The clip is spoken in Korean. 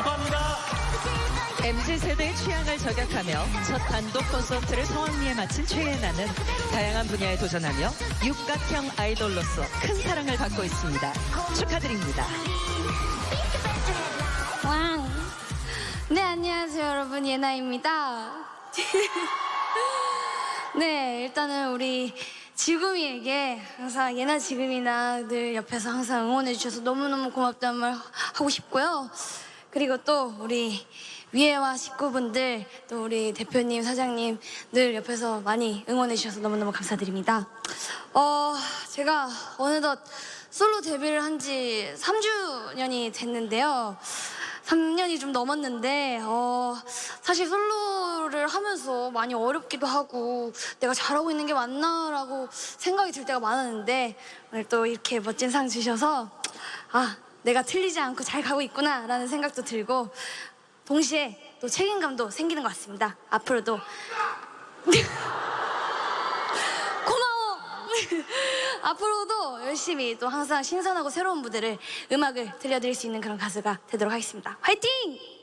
축하합니다. MZ 세대의 취향을 저격하며 첫 단독 콘서트를 성황리에 마친 최애나는 다양한 분야에 도전하며 육각형 아이돌로서 큰 사랑을 받고 있습니다. 축하드립니다. 왕. 네, 안녕하세요, 여러분. 예나입니다. 네, 일단은 우리 지금이에게 항상 예나 지금이나 늘 옆에서 항상 응원해 주셔서 너무너무 고맙다는 말 하고 싶고요. 그리고 또 우리 위에와 식구분들, 또 우리 대표님, 사장님 늘 옆에서 많이 응원해 주셔서 너무너무 감사드립니다. 어, 제가 어느덧 솔로 데뷔를 한 지 3주년이 됐는데요. 3년이 좀 넘었는데 어, 사실 솔로를 하면서 많이 어렵기도 하고 내가 잘하고 있는 게 맞나라고 생각이 들 때가 많았는데 오늘 또 이렇게 멋진 상 주셔서 아 내가 틀리지 않고 잘 가고 있구나라는 생각도 들고 동시에 또 책임감도 생기는 것 같습니다. 앞으로도 고마워. 앞으로도 열심히 또 항상 신선하고 새로운 무대를 음악을 들려드릴 수 있는 그런 가수가 되도록 하겠습니다. 화이팅!